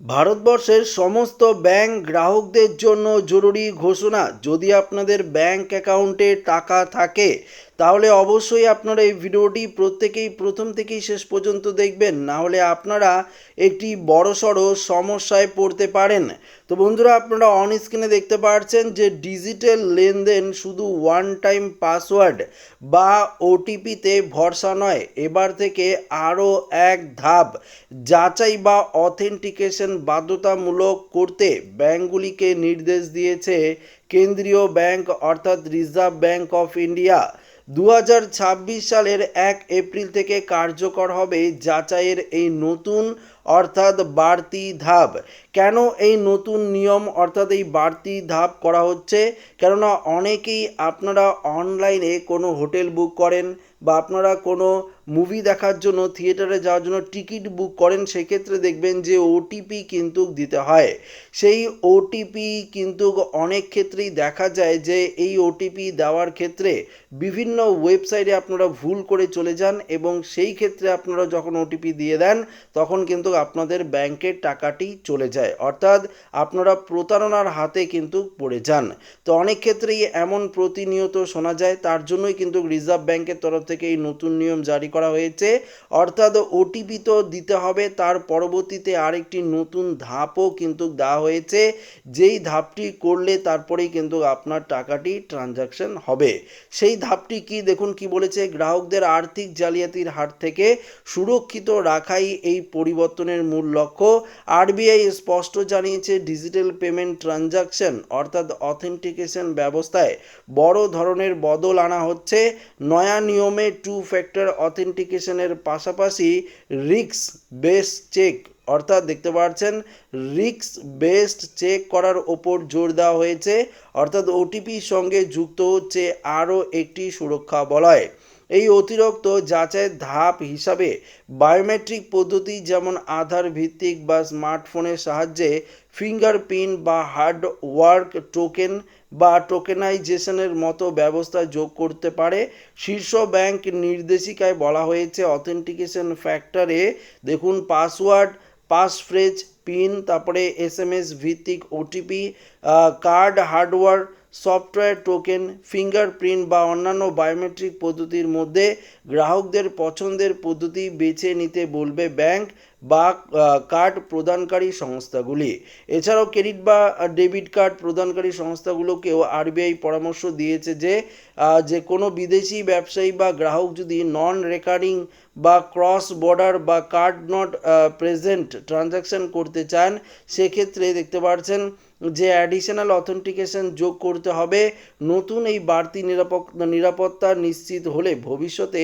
ভারতবর্ষের সমস্ত ব্যাংক গ্রাহকদের জন্য জরুরি ঘোষণা। যদি আপনাদের ব্যাংক অ্যাকাউন্টে টাকা থাকে তাহলে অবশ্যই আপনারা এই ভিডিওটি প্রত্যেকেই প্রথম থেকেই শেষ পর্যন্ত দেখবেন। না হলে আপনারা একটি বড়সড় সমস্যায় পড়তে পারেন। তো বন্ধুরা, আপনারা অন স্ক্রিনে দেখতে পাচ্ছেন যে ডিজিটাল লেনদেন শুধু ওয়ান টাইম পাসওয়ার্ড বা ওটিপিতে ভরসা নয়। এবার থেকে আরও এক ধাপ যাচাই বা অথেন্টিকেশন বাধ্যতামূলক করতে ব্যাংকগুলিকে নির্দেশ দিয়েছে কেন্দ্রীয় ব্যাংক অর্থাৎ রিজার্ভ ব্যাংক অফ ইন্ডিয়া। দু হাজার ছাব্বিশ সালের এক এপ্রিল থেকে কার্যকর হবে যাচাইয়ের এই নতুন অর্থাৎ বাড়তি ধাপ। কেন এই নতুন নিয়ম অর্থাৎ এই বাড়তি ধাপ করা হচ্ছে? কেননা অনেকেই আপনারা অনলাইনে কোনো হোটেল বুক করেন বা আপনারা কোনো মুভি দেখার জন্য, থিয়েটারে যাওয়ার জন্য টিকিট বুক করেন, সেক্ষেত্রে দেখবেন যে ওটিপি কিন্তু দিতে হয়। সেই ওটিপি কিন্তু অনেক ক্ষেত্রেই দেখা যায় যে এই ওটিপি দেওয়ার ক্ষেত্রে বিভিন্ন ওয়েবসাইটে আপনারা ভুল করে চলে যান এবং সেই ক্ষেত্রে আপনারা যখন ওটিপি দিয়ে দেন, তখন কিন্তু আপনাদের ব্যাংকের টাকাটি চলে যায়। অর্থাৎ আপনারা প্রতারণার হাতে কিন্তু পড়ে যান। তো অনেক ক্ষেত্রেই এমন প্রতিনিয়ত শোনা যায়, তার জন্যই কিন্তু রিজার্ভ ব্যাংকের তরফ থেকে এই নতুন নিয়ম জারি করা হয়েছে। অর্থাৎ ওটিপি তো দিতে হবে, তার পরবর্তীতে আরেকটি নতুন ধাপও কিন্তু দেওয়া হয়েছে। যেই ধাপটি করলে তারপরেই কিন্তু আপনার টাকাটি ট্রানজাকশন হবে। সেই ধাপটি কি, দেখুন কি বলেছে, গ্রাহকদের আর্থিক জালিয়াতির হাত থেকে সুরক্ষিত রাখাই এই পরিবর্তনের মূল লক্ষ্য, আরবিআই স্পষ্ট জানিয়েছে ডিজিটাল পেমেন্ট ট্রানজাকশন অর্থাৎ অথেন্টিকেশন ব্যবস্থায় বড় ধরনের বদল আনা হচ্ছে। নয়া নিয়মে টু ফ্যাক্টর অথেন্টিকেশনের পাশাপাশি রিক্স বেস চেক, অর্থাৎ দেখতে পাচ্ছেন রিক্স বেসড চেক করার ওপর জোর দেওয়া হয়েছে, অর্থাৎ ওটিপির সঙ্গে যুক্ত হচ্ছে আরও একটি সুরক্ষা বলয়। এই অতিরিক্ত যাচাইয়ের ধাপ হিসাবে বায়োমেট্রিক পদ্ধতি যেমন আধার ভিত্তিক বা স্মার্টফোনের সাহায্যে ফিঙ্গারপ্রিন্ট বা হার্ডওয়ার্ক টোকেন বা টোকেনাইজেশনের মতো ব্যবস্থা যোগ করতে পারে। শীর্ষ ব্যাংক নির্দেশিকায় বলা হয়েছে, অথেন্টিকেশন ফ্যাক্টরে দেখুন পাসওয়ার্ড, পাসফ্রেজ, পিন, তারপরে এস এম এস ভিত্তিক OTP card hardware software, token, fingerprint বা অন্যান্য বায়োমেট্রিক পদ্ধতির মধ্যে গ্রাহকদের পছন্দের পদ্ধতি বেছে নিতে বলবে ব্যাংক বা কার্ড প্রদানকারী সংস্থাগুলি। এছাড়াও ক্রেডিট বা ডেবিট কার্ড প্রদানকারী সংস্থাগুলোকেও আরবিআই পরামর্শ দিয়েছে যে যে কোনো বিদেশি ব্যবসায়ী বা গ্রাহক যদি নন রেকারিং বা ক্রস বর্ডার বা কার্ড নট প্রেজেন্ট ট্রানজ্যাকশন করতে চান, সেক্ষেত্রে দেখতে পাচ্ছেন যে অ্যাডিশনাল অথেন্টিকেশন যোগ করতে হবে, নতুন এই বাড়তি নিরাপত্তা নিশ্চিত হলে ভবিষ্যতে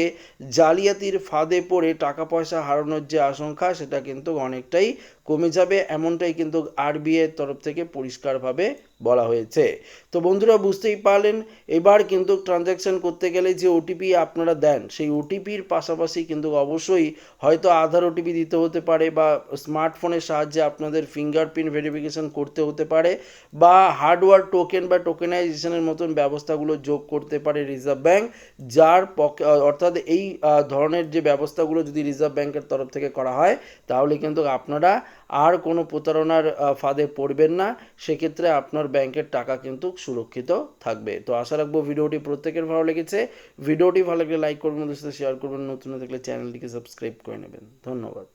জালিয়াতির ফাঁদে পড়ে টাকা পয়সা হারানোর যে আশঙ্কা, সেটা কিন্তু অনেকটাই কমে যাবে। এমনটাই কিন্তু আরবিআইয়ের তরফ থেকে পরিষ্কারভাবে বলা হয়েছে। তো বন্ধুরা, বুঝতেই পারলেন, এবার কিন্তু ট্রানজ্যাকশন করতে গেলে যে ওটিপি আপনারা দেন, সেই ওটিপির পাশাপাশি কিন্তু অবশ্যই হয়তো আধার ওটিপি দিতে হতে পারে বা স্মার্টফোনের সাহায্যে আপনাদের ফিঙ্গারপ্রিন্ট ভেরিফিকেশন করতে হতে পারে বা হার্ডওয়্যার টোকেন বা টোকেনাইজেশনের মতন ব্যবস্থাগুলো যোগ করতে পারে রিজার্ভ ব্যাঙ্ক যার পকে অর্থাৎ এই ধরনের যে ব্যবস্থাগুলো যদি রিজার্ভ ব্যাঙ্কের তরফ থেকে করা হয়, তাহলে কিন্তু আপনারা আর কোনো প্রতারণার ফাঁদে পড়বেন না। সেক্ষেত্রে আপনার ব্যাংকের টাকা কিন্তু সুরক্ষিত থাকবে। তো আশা রাখব ভিডিওটি প্রত্যেকের ভালো লেগেছে। ভিডিওটি ভালো লাগলে লাইক করবেন সাথে শেয়ার করবেন। নতুন দেখলে চ্যানেলটিকে সাবস্ক্রাইব করে নেবেন। ধন্যবাদ।